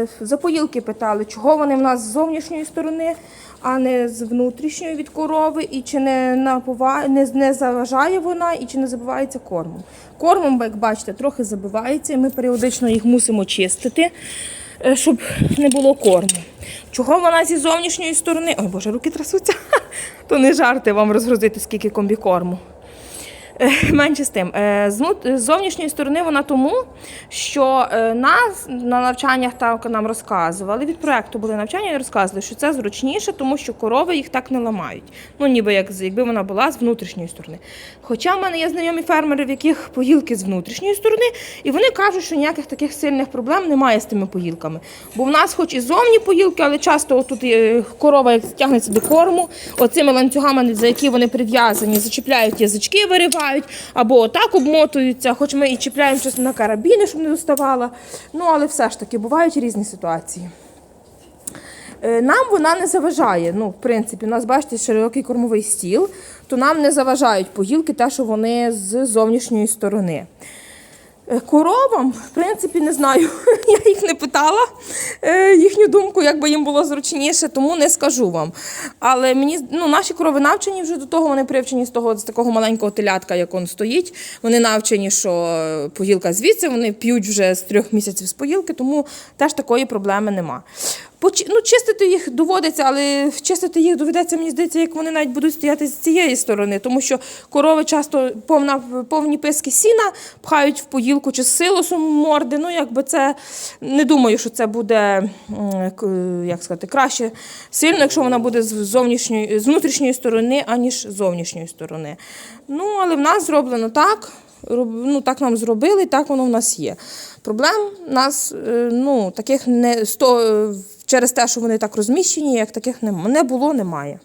Е, За поїлки питали, чого вони в нас з зовнішньої сторони, а не з внутрішньої від корови, і чи не напува... не, не заважає вона, і чи не забивається кормом. Кормом, як бачите, трохи забивається, і ми періодично їх мусимо чистити, е, щоб не було корму. Чого вона зі зовнішньої сторони? Ой, Боже, руки трясуться. То не жарти вам розгрузити, скільки комбікорму. Е, Менше з тим. Е, З зовнішньої сторони вона тому, що е, нас на навчаннях так нам розказували, від проекту були навчання і розказували, що це зручніше, тому що корови їх так не ламають. Ну, ніби як якби вона була з внутрішньої сторони. Хоча в мене є знайомі фермери, в яких поїлки з внутрішньої сторони, і вони кажуть, що ніяких таких сильних проблем немає з тими поїлками. Бо в нас, хоч і зовні поїлки, але часто тут корова як тягнеться до корму, оцими ланцюгами, за які вони прив'язані, зачіпляють язички, виривають, або отак обмотуються, хоч ми і чіпляємо щось на карабіни, щоб не доставала. Ну, але все ж таки бувають різні ситуації. Е, Нам вона не заважає. Ну, в принципі, у нас, бачите, широкий кормовий стіл, то нам не заважають погілки, те, що вони з зовнішньої сторони. Е, Коровам, в принципі, не знаю. Я їх не питала е, їхню думку, як би їм було зручніше, тому не скажу вам. Але мені ну, наші корови навчені вже до того, вони привчені з того з такого маленького телятка, як он стоїть. Вони навчені, що погілка поїлка звідси, вони п'ють вже з трьох місяців з поїлки, тому теж такої проблеми нема. Ну, чистити їх доводиться, але чистити їх доведеться, мені здається, як вони навіть будуть стояти з цієї сторони, тому що корови часто повна, повні писки сіна пхають в поїлку чи з силосом морди. Ну, якби це не думаю, що це буде як сказати, краще сильно, якщо вона буде з зовнішньої, з внутрішньої сторони, аніж з зовнішньої сторони. Ну, але в нас зроблено так. Ну, так нам зробили, так воно в нас є. Проблем в нас е, ну, таких не сто, е, через те, що вони так розміщені, як таких не було, немає.